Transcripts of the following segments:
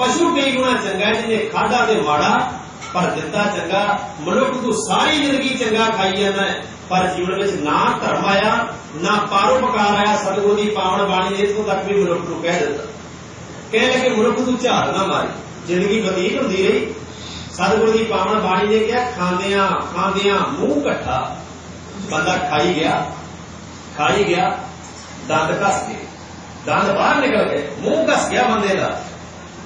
ਪਸ਼ੂ ਕਈ ਗੁਣਾ ਚੰਗਾ ਜਿਹਨੇ ਖਾਦਾ ਤੇ ਮਾੜਾ ਪਰ ਦਿੱਤਾ ਚੰਗਾ ਮਨੁੱਖ ਤੂੰ ਸਾਰੀ ਜ਼ਿੰਦਗੀ ਚੰਗਾ ਖਾਈ ਜਾਂਦਾ ਹੈ, ਪਰ ਜੀਵਨ ਵਿੱਚ ਨਾ ਧਰਮ ਆਇਆ ਨਾ ਪਰਉਪਕਾਰ ਆਇਆ ਸਤਿਗੁਰੂ ਦੀ ਪਾਵਨ ਬਾਣੀ ਨੇ ਇਥੋਂ ਤੱਕ ਵੀ ਮਨੁੱਖ ਨੂੰ ਕਹਿ ਦਿੱਤਾ ਕਹਿ ਲਗੇ ਮਨੁੱਖ ਤੂੰ ਝਾੜ ਨਾ ਮਾਰੀ। ਜ਼ਿੰਦਗੀ ਬਤੀਤ ਹੁੰਦੀ ਰਹੀ। ਸਤਿਗੁਰੂ ਦੀ ਪਾਵਨ ਬਾਣੀ ਨੇ ਕਿਹਾ ਖਾਂਦਿਆਂ ਖਾਂਦਿਆਂ ਮੂੰਹ ਇਕੱਠਾ ਬੰਦਾ ਖਾਈ ਗਿਆ ਖਾਈ ਗਿਆ ਦੰਦ ਘਸ ਗਏ। ਦੰਦ ਬਾਹਰ ਨਿਕਲ ਗਏ ਮੂੰਹ ਘਸ ਗਿਆ ਬੰਦੇ ਦਾ।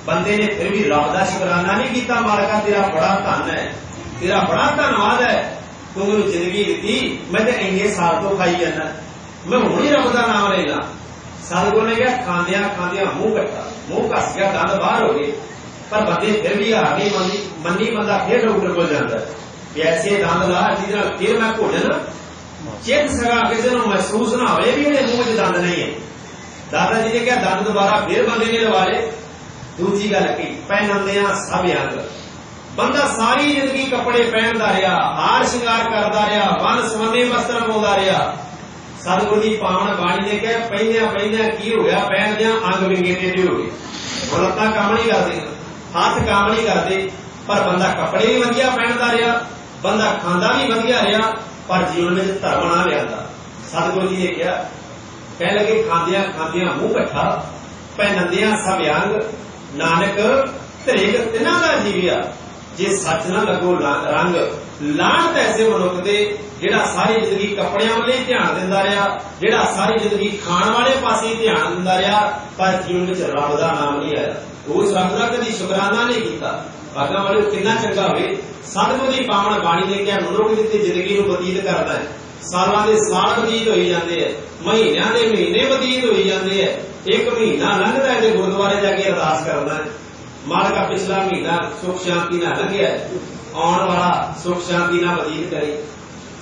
ਬੰਦੇ ਨੇ ਫਿਰ ਵੀ ਰੱਬ ਦਾ ਸ਼ੁਕਰਾਨਾ ਨਹੀਂ ਕੀਤਾ ਮਾਲਕਾ ਤੇਰਾ ਬੜਾ ਧੰਨ ਹੈ ਤੇਰਾ ਬੜਾ ਧੰਨਵਾਦ ਹੈ ਤੂੰ ਮੈਨੂੰ ਜ਼ਿੰਦਗੀ ਦਿੱਤੀ ਮੈਂ ਤੇ ਇੰਨੇ ਸਾਲ ਤੋਂ ਖਾਈ ਜਾਂਦਾ ਮੈਂ ਹੁਣ ਹੀ ਰੱਬ ਦਾ ਨਾਮ ਲੈਣਾ ਸਤਿਗੁਰੂ ਨੇ ਕਿਹਾ ਖਾਂਦਿਆਂ ਖਾਂਦਿਆਂ ਮੂੰਹ ਕੱਟਾ ਮੂੰਹ ਕੱਸ ਗਿਆ ਦੰਦ ਬਾਹਰ ਹੋ ਗਏ ਪਰ ਬੰਦੇ ਫਿਰ ਵੀ ਹਾਰ ਨਹੀਂ ਮੰਨੀ ਮੰਨੀ ਬੰਦਾ ਫਿਰ ਡਾਕਟਰ ਕੋਲ ਜਾਂਦਾ ਹੈ। ਵੀ ਐਸੇ ਦੰਦ ਲਾ ਜਿਹਦੇ ਨਾਲ ਫਿਰ ਮੈਂ ਭੋਜਨ ਚਿੱਤ ਸਗਾ ਕਿਸੇ ਨੂੰ ਮਹਿਸੂਸ ਨਾ ਹੋਵੇ ਵੀ ਇਹਦੇ ਮੂੰਹ 'ਚ ਦੰਦ ਨਹੀਂ ਹੈ ਦਾਦਾ ਜੀ ਨੇ ਕਿਹਾ ਦੰਦ ਦੁਬਾਰਾ ਫਿਰ ਬੰਦੇ ਨੇ ਲਵਾ ਲਏ ਦੂਜੀ ਗੱਲ ਕੀ? ਪਹਿਨੰਦਿਆਂ ਸਭ ਅੰਗ ਬੰਦਾ ਸਾਰੀ ਜ਼ਿੰਦਗੀ ਕੱਪੜੇ ਪਹਿਨਦਾ ਰਿਹਾ, ਹਾਰ ਸ਼ਿੰਗਾਰ ਕਰਦਾ ਰਿਹਾ, ਵਨ ਸਵੰਨੇ ਵਸਤਰ ਪਾਉਂਦਾ ਰਿਹਾ। ਸਤਿਗੁਰੂ ਦੀ ਪਾਵਨ ਬਾਣੀ ਨੇ ਕਿਹਾ, ਪਹਿਨਿਆਂ ਪਹਿਨਿਆਂ ਕੀ ਹੋਇਆ ਪਹਿਨਦਿਆਂ ਅੰਗ ਵਿੰਗੇ ਟੇਢੇ ਹੋ ਗਏ। ਹੁਣ ਕੰਮ ਨਹੀਂ ਕਰਦੇ, ਹੱਥ ਕੰਮ ਨਹੀਂ ਕਰਦੇ, ਪਰ ਬੰਦਾ ਕੱਪੜੇ ਵੀ ਵਧੀਆ ਪਹਿਨਦਾ ਰਿਹਾ, ਬੰਦਾ ਖਾਂਦਾ ਵੀ ਵਧੀਆ ਰਿਹਾ, ਪਰ ਜੀਵਨ ਵਿੱਚ ਧਰਮ ਨਾ ਲਿਆਂਦਾ। ਸਤਿਗੁਰੂ ਜੀ ਨੇ ਕਿਹਾ ਕਹਿ ਲਗੇ, ਖਾਂਦਿਆਂ ਖਾਂਦਿਆਂ ਮੂੰਹ ਇਕੱਠਾ ਪਹਿਨੰਦਿਆਂ ਸਭ ਅੰਗ ਨਾਨਕ ਧਰੇਕ ਤਿਨਾਂ ਦਾ ਜੀਵਿਆ ਜੇ ਸੱਚ ਨਾ ਲੱਗੋ ਰੰਗ ਲਾਹਣਤ ਐਸੇ ਮਨੁੱਖ ਦੇ ਜਿਹੜਾ ਸਾਰੀ ਜ਼ਿੰਦਗੀ ਕੱਪੜਿਆਂ ਵਾਲੇ ਧਿਆਨ ਦਿੰਦਾ ਰਿਹਾ, ਜਿਹੜਾ ਸਾਰੀ ਜ਼ਿੰਦਗੀ ਖਾਣ ਵਾਲੇ ਪਾਸੇ ਧਿਆਨ ਦਿੰਦਾ ਰਿਹਾ, ਪਰ ਜੀਵਨ ਵਿੱਚ ਰੱਬ ਦਾ ਨਾਮ ਨਹੀਂ ਆਇਆ। ਉਸ ਰੱਬ ਦਾ ਕਦੀ ਸ਼ੁਕਰਾਨਾ ਨਹੀਂ ਕੀਤਾ। ਭਾਗਾਂ ਵਾਲੇ ਕਿੰਨਾ ਚੰਗਾ ਹੋਵੇ। ਸਤਿਗੁਰੂ ਦੀ ਪਾਵਨ ਬਾਣੀ ਨੇ ਕਿਹਾ, ਮਨੁੱਖ ਦਿੱਤੀ ਜ਼ਿੰਦਗੀ ਨੂੰ ਬਤੀਤ ਕਰਦਾ ਹੈ। ਸਾਲਾਂ ਦੇ ਸਾਲ ਬਤੀਤ ਹੋਈ ਜਾਂਦੇ ਐ ਮਹੀਨਿਆਂ ਦੇ ਮਹੀਨੇ ਬਤੀਤ ਹੋਈ ਜਾਂਦੇ ਐ ਇੱਕ ਮਹੀਨਾ ਲੰਘਦਾ ਤੇ ਗੁਰਦੁਆਰੇ ਜਾ ਕੇ ਅਰਦਾਸ ਕਰਦਾ ਹੈ। ਮਾਲਕਾ ਪਿਛਲਾ ਮਹੀਨਾ ਸੁਖ ਸ਼ਾਂਤੀ ਨਾਲ ਲੰਘਿਆ ਆਉਣ ਵਾਲਾ ਸੁਖ ਸ਼ਾਂਤੀ ਨਾਲ ਬਤੀਤ ਕਰੇ।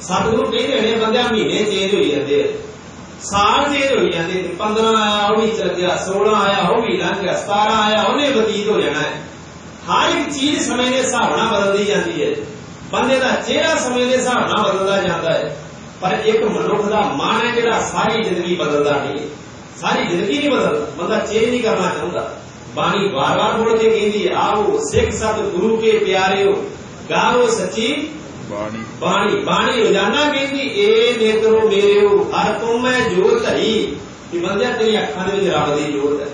ਸਤਿਗੁਰੂ ਕਹਿੰਦੇ ਨੇ, ਬੰਦਿਆਂ ਮਹੀਨੇ ਚੇਂਜ ਹੋਈ ਜਾਂਦੇ ਸਾਲ ਚੇਂਜ ਹੋਈ ਜਾਂਦੇ 15 ਆਇਆ ਉਹ ਵੀ ਚਲ ਗਿਆ 16 ਆਇਆ ਉਹ ਵੀ ਲੰਘ ਗਿਆ 17 ਆਇਆ ਉਹਨੇ ਬਤੀਤ ਹੋ ਜਾਣਾ ਹੈ। ਹਰ ਇੱਕ ਚੀਜ਼ ਸਮੇਂ ਦੇ ਹਿਸਾਬ ਨਾਲ ਬਦਲਦੀ ਜਾਂਦੀ ਹੈ। ਬੰਦੇ ਦਾ ਚਿਹਰਾ ਸਮੇਂ ਦੇ ਹਿਸਾਬ ਨਾਲ ਬਦਲਦਾ ਜਾਂਦਾ ਹੈ। ਪਰ ਇੱਕ ਮਨੁੱਖ ਦਾ ਮਨ ਹੈ ਜਿਹੜਾ ਸਾਰੀ ਜ਼ਿੰਦਗੀ ਬਦਲਦਾ ਨਹੀਂ। ਹੈ। ਸਾਰੀ ਜ਼ਿੰਦਗੀ ਨਹੀਂ ਬਦਲਦਾ ਬੰਦਾ ਚੇਂਜ ਨਹੀਂ ਕਰਨਾ ਚਾਹੁੰਦਾ। ਬਾਣੀ ਵਾਰ-ਵਾਰ ਬੋਲ ਕੇ ਕਹਿੰਦੀ ਆਓ ਸਿੱਖ ਸਤ ਗੁਰੂ ਕੇ ਪਿਆਰਿਓ ਗਾਵੋ ਸੱਚੀ ਬਾਣੀ। ਬਾਣੀ। ਬਾਣੀ ਰੋਜ਼ਾਨਾ ਕਹਿੰਦੀ ਏ ਨੇਤਰੋ ਮੇਰਿਓ ਹਰ ਤੁਮ ਮੈਂ ਜੋਤ ਧਰੀ ਕਿ ਬੰਦਿਆ ਤੇਰੀ ਅੱਖਾਂ ਦੇ ਵਿੱਚ ਰੱਬ ਦੀ ਜੋਤ ਹੈ।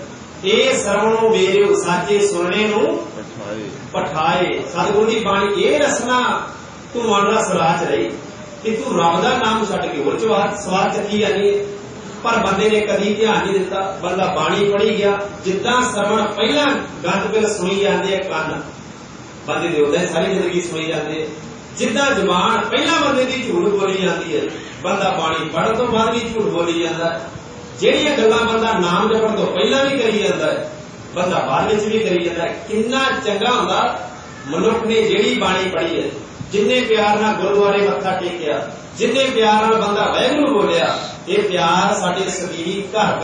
ਏ ਸਰਵਣੋ ਮੇਰਿਓ ਸਾਚੇ ਸੁਣਨੇ ਨੂੰ ਪਠਾਏ। ਪਠਾਏ। ਸਤਿਗੁਰੂ ਦੀ ਬਾਣੀ ਇਹ ਰਸਨਾ ਤੂੰ ਮਨ ਦਾ ਸਰਾਚ ਰਹੀ ਕਿ ਤੂੰ ਰੱਬ ਦਾ ਨਾਮ ਛੱਡ ਕੇ ਹੋਰ ਚਵਾਰ ਸਵਾਰ ਚੱਕੀ ਜਾਨੀ ਹੈ। ਪਰ ਬੰਦੇ ਨੇ ਕਦੀ ਧਿਆਨ ਨਹੀਂ ਦਿੱਤਾ, ਬੰਦਾ ਬਾਣੀ ਪੜ੍ਹੀ ਗਿਆ, ਜਿੱਦਾਂ ਸਰਵਣ ਪਹਿਲਾਂ ਗੰਦ ਪਿਲ ਸੁਣੀ ਜਾਂਦੇ ਆ, ਕੰਨ। ਬੰਦੇ ਦੇ ਉਹਦੇ ਸਾਰੀ ਜ਼ਿੰਦਗੀ ਸੁਣੀ ਜਾਂਦੇ ਆ। ਜਿੱਦਾਂ ਜ਼ੁਬਾਨ ਪਹਿਲਾਂ ਬੰਦੇ ਦੀ ਝੂਠ ਬੋਲੀ ਜਾਂਦੀ ਹੈ, ਬੰਦਾ ਬਾਣੀ ਪੜ੍ਹਨ ਤੋਂ ਬਾਅਦ ਵੀ ਝੂਠ ਬੋਲੀ ਜਾਂਦਾ ਜਿਹੜੀਆਂ ਗੱਲਾਂ ਬੰਦਾ ਨਾਮ ਜਪਣ ਤੋਂ ਪਹਿਲਾਂ ਵੀ ਕਰੀ ਜਾਂਦਾ ਹੈ, ਬੰਦਾ ਬਾਅਦ ਵਿੱਚ ਵੀ ਕਰੀ ਜਾਂਦਾ ਕਿੰਨਾ ਚੰਗਾ ਹੁੰਦਾ, ਮਨੁੱਖ ਨੇ ਜਿਹੜੀ ਬਾਣੀ ਪੜ੍ਹੀ ਹੈ ਜਿੰਨੇ ਪਿਆਰ ਨਾਲ ਗੁਰਦੁਆਰੇ ਮੱਥਾ ਟੇਕਿਆ, ਜਿੰਨੇ ਪਿਆਰ ਨਾਲ ਬੰਦਾ ਵਾਹਿਗੁਰੂ ਬੋਲਿਆ, ਇਹ ਪਿਆਰ ਸਾਡੇ ਸਰੀਰ, ਘਰ